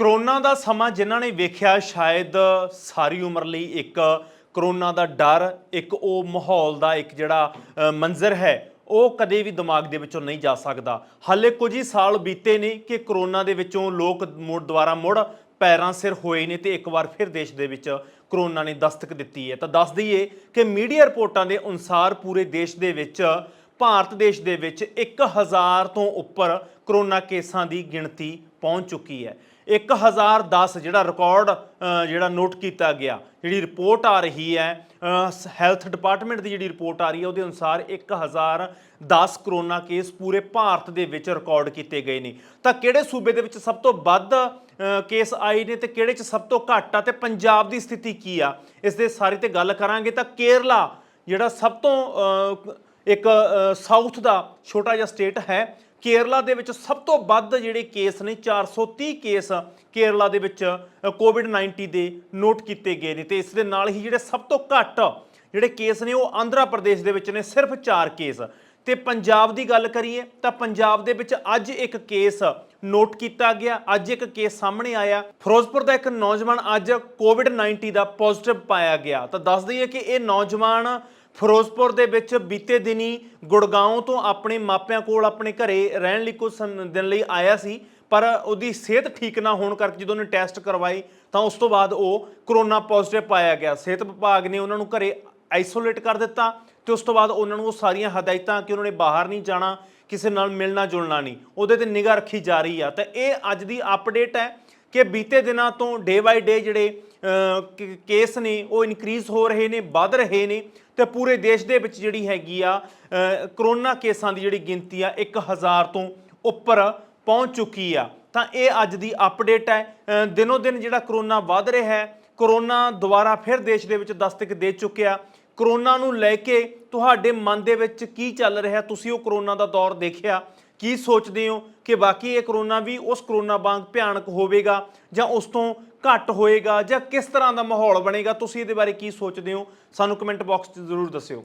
Corona ਦਾ ਸਮਾਂ ਜਿਨ੍ਹਾਂ ਨੇ ਵੇਖਿਆ ਸ਼ਾਇਦ ਸਾਰੀ ਉਮਰ ਲਈ ਇੱਕ ਕਰੋਨਾ ਦਾ ਡਰ ਇੱਕ ਉਹ ਮਾਹੌਲ ਦਾ ਇੱਕ ਜਿਹੜਾ ਅ, ਮੰਜ਼ਰ ਹੈ ਉਹ ਕਦੇ ਵੀ ਦਿਮਾਗ ਦੇ ਵਿੱਚੋਂ ਨਹੀਂ ਜਾ ਸਕਦਾ। ਹਾਲੇ ਕੁਝ ਹੀ ਸਾਲ ਬੀਤੇ ਨੇ ਕਿ ਕਰੋਨਾ ਦੇ ਵਿੱਚੋਂ ਲੋਕ ਮੁੜ ਦੁਆਰਾ ਮੁੜ ਪੈਰਾਂ ਸਿਰ ਹੋਏ ਨੇ ਤੇ ਇੱਕ ਵਾਰ ਫਿਰ ਦੇਸ਼ ਦੇ ਵਿੱਚ ਕਰੋਨਾ ਨੇ ਦਸਤਕ ਦਿੱਤੀ ਹੈ। ਤਾਂ ਦੱਸ ਦਈਏ ਕਿ ਮੀਡੀਆ ਰਿਪੋਰਟਾਂ ਦੇ ਅਨੁਸਾਰ ਪੂਰੇ ਦੇਸ਼ ਦੇ ਵਿੱਚ ਭਾਰਤ ਦੇਸ਼ ਦੇ ਵਿੱਚ 1000 ਤੋਂ ਉੱਪਰ ਕਰੋਨਾ ਕੇਸਾਂ ਦੀ ਗਿਣਤੀ ਪਹੁੰਚ ਚੁੱਕੀ ਹੈ। 1010 ਜਿਹੜਾ ਰਿਕਾਰਡ ਜਿਹੜਾ ਨੋਟ ਕੀਤਾ ਗਿਆ, ਜਿਹੜੀ ਰਿਪੋਰਟ ਆ ਰਹੀ ਹੈ ਹੈਲਥ ਡਿਪਾਰਟਮੈਂਟ ਦੀ ਜਿਹੜੀ ਰਿਪੋਰਟ ਆ ਰਹੀ ਹੈ, ਉਹਦੇ ਅਨੁਸਾਰ 1010 ਕਰੋਨਾ ਕੇਸ ਪੂਰੇ ਭਾਰਤ ਦੇ ਵਿੱਚ ਰਿਕਾਰਡ ਕੀਤੇ ਗਏ ਨੇ। ਤਾਂ ਕਿਹੜੇ ਸੂਬੇ ਦੇ ਵਿੱਚ ਸਭ ਤੋਂ ਵੱਧ ਕੇਸ ਆਏ ਨੇ ਤੇ ਕਿਹੜੇ ਚ ਸਭ ਤੋਂ ਘੱਟ ਆ ਤੇ ਪੰਜਾਬ ਦੀ ਸਥਿਤੀ ਕੀ ਆ? ਇਸ ਦੇ ਸਾਰੇ ਤੇ ਗੱਲ ਕਰਾਂਗੇ ਤਾਂ ਕੇਰਲਾ, ਜਿਹੜਾ ਸਭ ਤੋਂ ਇੱਕ ਸਾਊਥ ਦਾ ਛੋਟਾ ਜਿਹਾ ਸਟੇਟ ਹੈ ਕੇਰਲਾ ਦੇ ਵਿੱਚ ਸਭ ਤੋਂ ਵੱਧ ਜਿਹੜੇ ਕੇਸ ਨੇ 430 ਕੇਸ ਕੇਰਲਾ ਦੇ ਵਿੱਚ ਕੋਵਿਡ-19 ਦੇ ਨੋਟ ਕੀਤੇ ਗਏ ਨੇ। ਤੇ ਇਸ ਦੇ ਨਾਲ ਹੀ ਜਿਹੜੇ ਸਭ ਤੋਂ ਘੱਟ ਜਿਹੜੇ ਕੇਸ ਨੇ, ਉਹ ਆਂਧਰਾ ਪ੍ਰਦੇਸ਼ ਦੇ ਵਿੱਚ ਨੇ, ਸਿਰਫ 4 ਕੇਸ। ਤੇ ਪੰਜਾਬ ਦੀ ਗੱਲ ਕਰੀਏ ਤਾਂ ਪੰਜਾਬ ਦੇ ਵਿੱਚ ਅੱਜ ਇੱਕ ਕੇਸ ਨੋਟ ਕੀਤਾ ਗਿਆ। ਅੱਜ ਇੱਕ ਕੇਸ ਸਾਹਮਣੇ ਆਇਆ। ਫਿਰੋਜ਼ਪੁਰ ਦਾ ਇੱਕ ਨੌਜਵਾਨ ਅੱਜ ਕੋਵਿਡ-19 ਦਾ ਪੋਜ਼ਿਟਿਵ ਪਾਇਆ ਗਿਆ। ਤਾਂ ਦੱਸ ਦਈਏ ਕਿ ਇਹ ਨੌਜਵਾਨ ਫਿਰੋਜ਼ਪੁਰ ਦੇ ਵਿੱਚ ਬੀਤੇ ਦਿਨੀ ਗੁੜਗਾਉਂ ਤੋਂ ਆਪਣੇ ਮਾਪਿਆਂ ਕੋਲ ਆਪਣੇ ਘਰੇ ਰਹਿਣ ਲਈ ਕੁਝ ਸਮ- ਦਿਨ ਲਈ ਆਇਆ ਸੀ। ਪਰ ਉਹਦੀ ਸਿਹਤ ਠੀਕ ਨਾ ਹੋਣ ਕਰਕੇ ਜਦੋਂ ਉਹਨੇ ਟੈਸਟ ਕਰਵਾਈ ਤਾਂ ਉਸ ਤੋਂ ਬਾਅਦ ਉਹ ਕਰੋਨਾ ਪੋਜ਼ਿਟਿਵ ਪਾਇਆ ਗਿਆ। ਸਿਹਤ ਵਿਭਾਗ ਨੇ ਉਹਨਾਂ ਨੂੰ ਘਰੇ ਆਈਸੋਲੇਟ ਕਰ ਦਿੱਤਾ ਤੇ ਉਸ ਤੋਂ ਬਾਅਦ ਉਹਨਾਂ ਨੂੰ ਉਹ ਸਾਰੀਆਂ ਹਦਾਇਤਾਂ ਕਿ ਉਹਨਾਂ ਨੇ ਬਾਹਰ ਨਹੀਂ ਜਾਣਾ, ਕਿਸੇ ਨਾਲ ਮਿਲਣਾ ਜੁਲਣਾ ਨਹੀਂ, ਉਹਦੇ ਤੇ ਨਿਗਾਹ ਰੱਖੀ ਜਾ ਰਹੀ ਆ। ਤਾਂ ਇਹ ਅੱਜ ਦੀ ਅਪਡੇਟ ਹੈ ਕਿ ਬੀਤੇ ਦਿਨਾਂ ਤੋਂ ਡੇ ਬਾਈ ਡੇ ਜਿਹੜੇ ਕੇਸ ਨੇ, ਉਹ ਇਨਕਰੀਜ਼ ਹੋ ਰਹੇ ਨੇ, ਵੱਧ ਰਹੇ ਨੇ ਤੇ ਪੂਰੇ ਦੇਸ਼ ਦੇ ਵਿੱਚ ਜਿਹੜੀ ਹੈਗੀ ਆ ਕਰੋਨਾ ਕੇਸਾਂ ਦੀ ਜਿਹੜੀ ਗਿਣਤੀ ਆ 1000 ਤੋਂ ਉੱਪਰ ਪਹੁੰਚ ਚੁੱਕੀ ਆ। ਤਾਂ ਇਹ ਅੱਜ ਦੀ ਅਪਡੇਟ ਹੈ। ਦਿਨੋ ਦਿਨ ਜਿਹੜਾ ਕਰੋਨਾ ਵੱਧ ਰਿਹਾ ਹੈ ਕਰੋਨਾ ਦੁਬਾਰਾ ਫਿਰ ਦੇਸ਼ ਦੇ ਵਿੱਚ ਦਸਤਕ ਦੇ ਚੁੱਕਿਆ। ਕਰੋਨਾ ਨੂੰ ਲੈ ਕੇ ਤੁਹਾਡੇ ਮਨ ਦੇ ਵਿੱਚ ਕੀ ਚੱਲ ਰਿਹਾ? ਤੁਸੀਂ ਉਹ ਕਰੋਨਾ ਦਾ ਦੌਰ ਦੇਖਿਆ। ਕੀ ਸੋਚਦੇ ਹੋ ਕਿ ਬਾਕੀ ਇਹ ਕਰੋਨਾ ਵੀ ਉਸ ਕਰੋਨਾ ਵਾਂਗ ਭਿਆਨਕ ਹੋਵੇਗਾ ਜਾਂ ਉਸ ਤੋਂ ਘੱਟ ਹੋਏਗਾ ਜਾਂ ਕਿਸ ਤਰ੍ਹਾਂ ਦਾ ਮਾਹੌਲ ਬਣੇਗਾ? ਤੁਸੀਂ ਇਹਦੇ ਬਾਰੇ ਕੀ ਸੋਚਦੇ ਹੋ? ਸਾਨੂੰ ਕਮੈਂਟ ਬਾਕਸ 'ਚ ਜ਼ਰੂਰ ਦੱਸਿਓ।